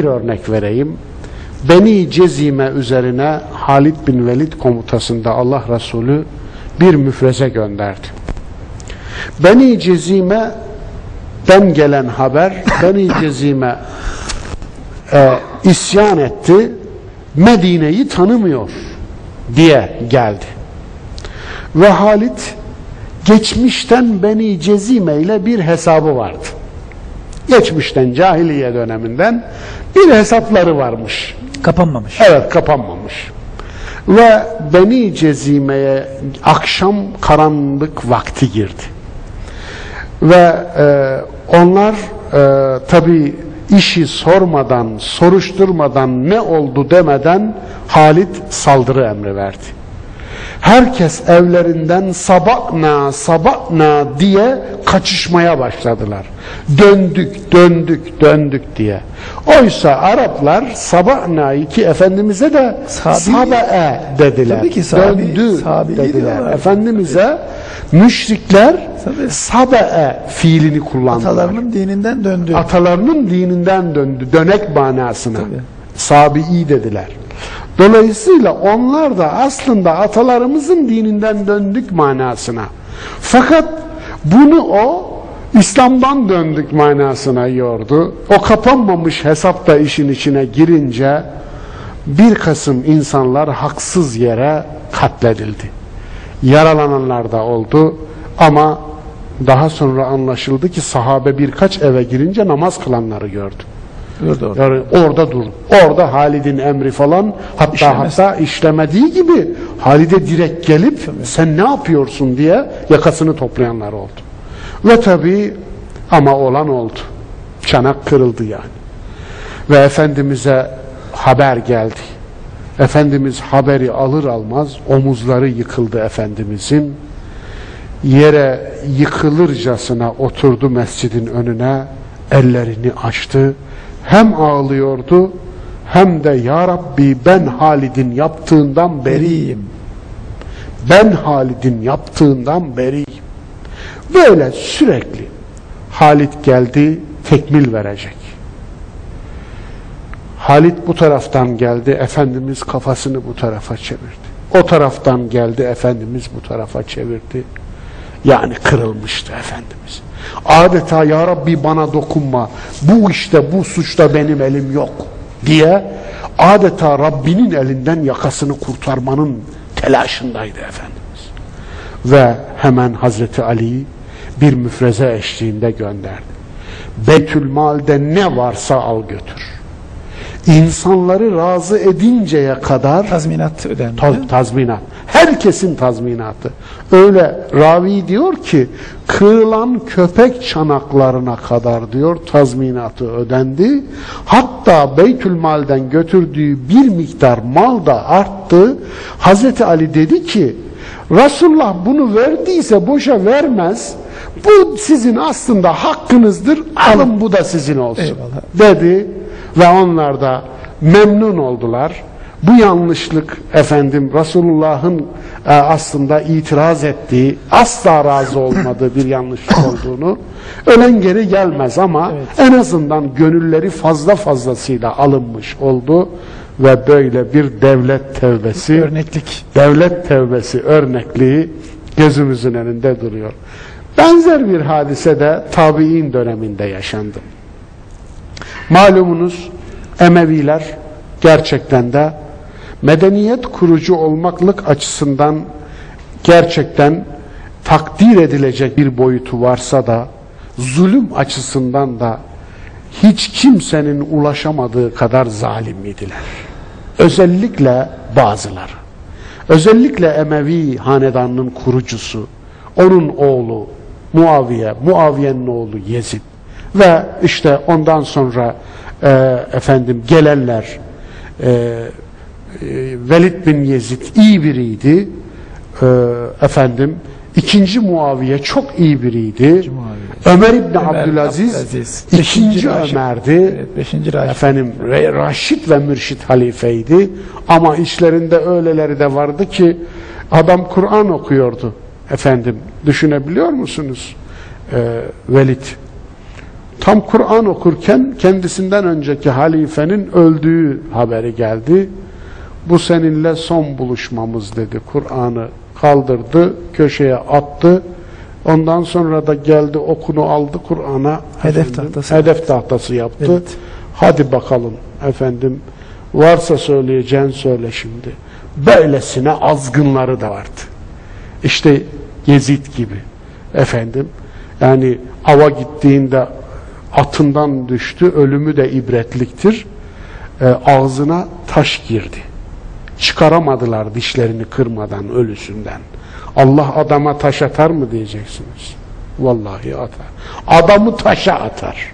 Bir örnek vereyim. Beni Cezime üzerine Halid bin Velid komutasında Allah Resulü bir müfreze gönderdi. Beni Cezime'den gelen haber Beni Cezime e, isyan etti. Medine'yi tanımıyor diye geldi. Ve Halit geçmişten Beni Cezime ile bir hesabı vardı. Geçmişten cahiliye döneminden bir hesapları varmış. Kapanmamış. Evet kapanmamış. Ve Beni Cezime'ye akşam karanlık vakti girdi. Ve e, onlar e, tabi işi sormadan, soruşturmadan ne oldu demeden Halit saldırı emri verdi. Herkes evlerinden sabahna sabahna diye kaçışmaya başladılar. Döndük, döndük, döndük diye. Oysa Araplar sabahna ki Efendimiz'e de sabe'e dediler. Tabii ki sabi- Döndü sabi dediler. diyorlar. Efendimiz'e müşrikler Tabii. sabe'e fiilini kullandılar. Atalarının dininden döndü. Atalarının dininden döndü. Dönek manasına. Tabii. Sabi'i dediler. Dolayısıyla onlar da aslında atalarımızın dininden döndük manasına. Fakat bunu o İslam'dan döndük manasına yordu. O kapanmamış hesap da işin içine girince bir kısım insanlar haksız yere katledildi. Yaralananlar da oldu ama daha sonra anlaşıldı ki sahabe birkaç eve girince namaz kılanları gördü. Orada. Yani orada dur. Orada Halid'in emri falan hatta İşlemez. hatta işlemediği gibi Halid'e direkt gelip sen ne yapıyorsun diye yakasını toplayanlar oldu. Ve tabii ama olan oldu. Çanak kırıldı yani. Ve Efendimiz'e haber geldi. Efendimiz haberi alır almaz omuzları yıkıldı Efendimiz'in. Yere yıkılırcasına oturdu mescidin önüne, ellerini açtı. Hem ağlıyordu hem de Ya Rabbi ben Halid'in yaptığından beriyim. Ben Halid'in yaptığından beriyim. Böyle sürekli Halid geldi tekmil verecek. Halit bu taraftan geldi, Efendimiz kafasını bu tarafa çevirdi. O taraftan geldi, Efendimiz bu tarafa çevirdi. Yani kırılmıştı Efendimiz. Adeta Ya Rabbi bana dokunma, bu işte bu suçta benim elim yok diye adeta Rabbinin elinden yakasını kurtarmanın telaşındaydı Efendimiz. Ve hemen Hazreti Ali'yi bir müfreze eşliğinde gönderdi. Betülmal'de ne varsa al götür insanları razı edinceye kadar Tazminat ödendi. ta- tazminat. Herkesin tazminatı. Öyle ravi diyor ki kırılan köpek çanaklarına kadar diyor tazminatı ödendi. Hatta Beytülmal'den götürdüğü bir miktar mal da arttı. Hazreti Ali dedi ki Resulullah bunu verdiyse boşa vermez. Bu sizin aslında hakkınızdır. Alın bu da sizin olsun. Eyvallah. Dedi ve onlar da memnun oldular. Bu yanlışlık efendim Resulullah'ın e, aslında itiraz ettiği, asla razı olmadığı bir yanlışlık olduğunu ölen geri gelmez ama en azından gönülleri fazla fazlasıyla alınmış oldu ve böyle bir devlet tevbesi Örneklik. devlet tevbesi örnekliği gözümüzün önünde duruyor. Benzer bir hadise de tabi'in döneminde yaşandı. Malumunuz Emeviler gerçekten de medeniyet kurucu olmaklık açısından gerçekten takdir edilecek bir boyutu varsa da zulüm açısından da hiç kimsenin ulaşamadığı kadar zalim idiler. Özellikle bazıları. Özellikle Emevi hanedanının kurucusu, onun oğlu Muaviye, Muaviye'nin oğlu Yezid ve işte ondan sonra e, efendim gelenler e, Velid bin Yezid iyi biriydi. E, efendim ikinci Muaviye çok iyi biriydi. Ömer İbni Ömer Abdülaziz, Abdülaziz. ikinci Raşid. Ömer'di. Evet, beşinci Raşid. Efendim Raşid ve Mürşid halifeydi. Ama içlerinde öyleleri de vardı ki adam Kur'an okuyordu. Efendim düşünebiliyor musunuz? Ee, Velid Tam Kur'an okurken kendisinden önceki halifenin öldüğü haberi geldi. Bu seninle son buluşmamız dedi. Kur'an'ı kaldırdı, köşeye attı. Ondan sonra da geldi okunu aldı Kur'an'a. Hedef tahtası. Hedef tahtası yaptı. Evet. Hadi bakalım efendim. Varsa söyleyeceğin söyle şimdi. Böylesine azgınları da vardı. İşte Yezid gibi efendim. Yani ava gittiğinde atından düştü. Ölümü de ibretliktir. Ee, ağzına taş girdi. Çıkaramadılar dişlerini kırmadan ölüsünden. Allah adama taş atar mı diyeceksiniz. Vallahi atar. Adamı taşa atar.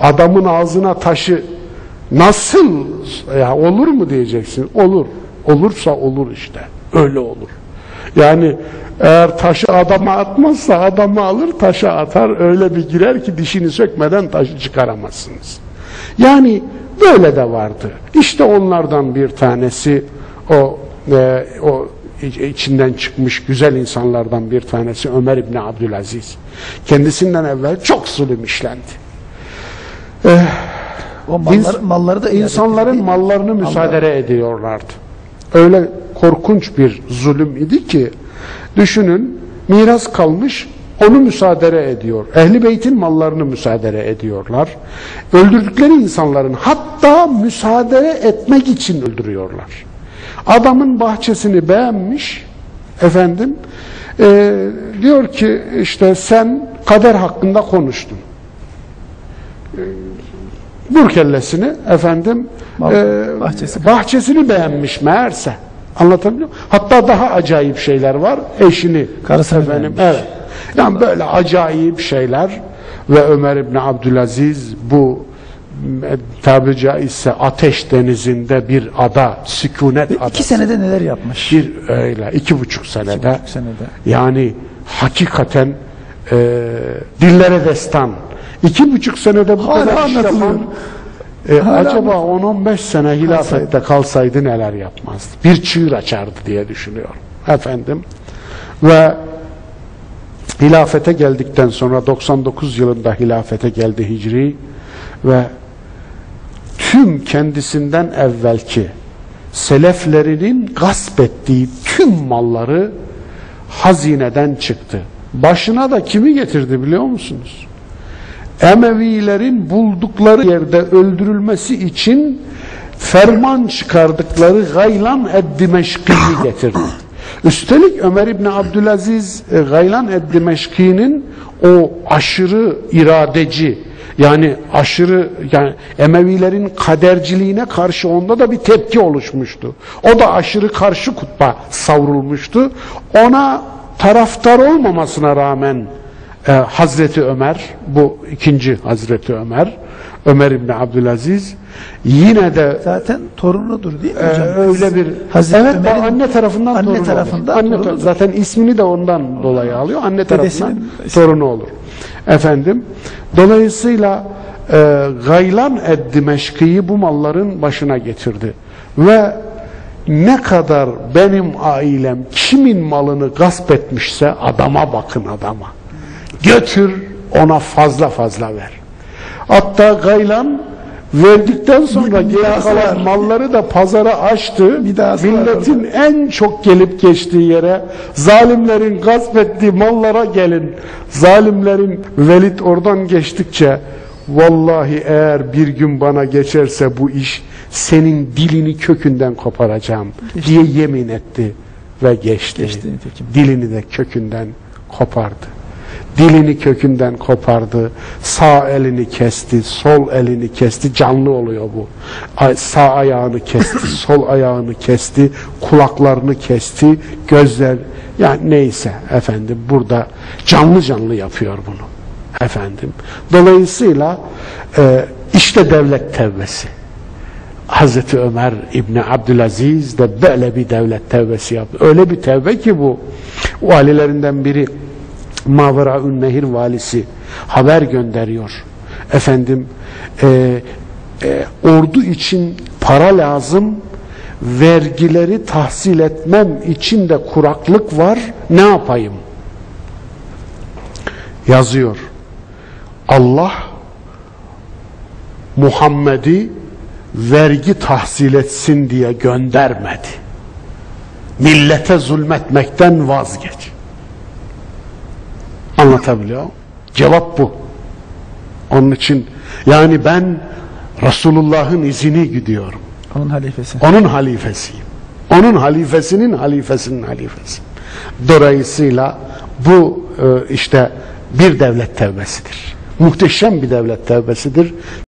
Adamın ağzına taşı nasıl ya olur mu diyeceksin. Olur. Olursa olur işte. Öyle olur. Yani eğer taşı adama atmazsa adamı alır taşa atar öyle bir girer ki dişini sökmeden taşı çıkaramazsınız. Yani böyle de vardı. İşte onlardan bir tanesi o e, o içinden çıkmış güzel insanlardan bir tanesi Ömer İbni Abdülaziz. Kendisinden evvel çok zulüm işlendi. O mallar, İns- malları da İnsanların edildi. mallarını müsaade ediyorlardı. Öyle korkunç bir zulüm idi ki düşünün miras kalmış onu müsaade ediyor. Ehli beytin mallarını müsaade ediyorlar. Öldürdükleri insanların hatta müsaade etmek için öldürüyorlar. Adamın bahçesini beğenmiş efendim e, diyor ki işte sen kader hakkında konuştun. Vur kellesini efendim Mal- e, bahçesi. bahçesini beğenmiş meğerse. Anlatabiliyor muyum? Hatta daha acayip şeyler var. Eşini Karısını efendim, beğenmiş. evet. Yani böyle acayip şeyler ve Ömer İbni Abdülaziz bu e, tabi caizse ateş denizinde bir ada, sükunet Ve adası. iki senede neler yapmış? Bir öyle, iki buçuk senede. buçuk senede. Yani hakikaten e, dillere destan. İki buçuk senede bu Hala kadar iş yapan e, Hala acaba 10-15 sene hilafette kalsaydı neler yapmazdı? Bir çığır açardı diye düşünüyorum. Efendim. Ve hilafete geldikten sonra 99 yılında hilafete geldi Hicri ve tüm kendisinden evvelki seleflerinin gasp ettiği tüm malları hazineden çıktı. Başına da kimi getirdi biliyor musunuz? Emevilerin buldukları yerde öldürülmesi için ferman çıkardıkları Gaylan ed-Dimeşki'yi getirdi. Üstelik Ömer İbni Abdülaziz e, Gaylan ed-Dimeşki'nin o aşırı iradeci yani aşırı yani Emevilerin kaderciliğine karşı onda da bir tepki oluşmuştu. O da aşırı karşı kutba savrulmuştu. Ona taraftar olmamasına rağmen e, Hazreti Ömer, bu ikinci Hazreti Ömer, Ömer İbni Abdülaziz yine de Zaten torunudur değil mi e, hocam? öyle bir Hazreti evet Ömer'in anne tarafından anne torunu tarafından olur. Anne torunudur. ta- zaten ismini de ondan dolayı alıyor. Anne tarafından Dedesinin- torunu olur. Efendim dolayısıyla e, Gaylan ed-Dimeşki'yi bu malların başına getirdi. Ve ne kadar benim ailem kimin malını gasp etmişse adama bakın adama. Götür ona fazla fazla ver. Hatta Gaylan verdikten sonra Midası var. kalan malları da pazara açtı. Var Milletin en çok gelip geçtiği yere zalimlerin gasp ettiği mallara gelin. Zalimlerin Velid oradan geçtikçe vallahi eğer bir gün bana geçerse bu iş senin dilini kökünden koparacağım diye yemin etti ve geçti. Geçti nitekim. Dilini de kökünden kopardı. Dilini kökünden kopardı. Sağ elini kesti, sol elini kesti. Canlı oluyor bu. Sağ ayağını kesti, sol ayağını kesti, kulaklarını kesti, gözler yani neyse efendim burada canlı canlı yapıyor bunu efendim. Dolayısıyla e, işte devlet tevbesi. Hazreti Ömer İbni Abdülaziz de böyle bir devlet tevbesi yaptı. Öyle bir tevbe ki bu valilerinden biri Maveraün Nehir valisi haber gönderiyor. Efendim e, e, ordu için para lazım vergileri tahsil etmem için de kuraklık var ne yapayım? Yazıyor. Allah Muhammed'i vergi tahsil etsin diye göndermedi. Millete zulmetmekten vazgeç. Anlatabiliyor? Cevap bu. Onun için yani ben Resulullah'ın izini gidiyorum. Onun halifesi. Onun halifesiyim. Onun halifesinin halifesinin halifesi. Dolayısıyla bu e, işte bir devlet tevbesidir. Muhteşem bir devlet tevbesidir.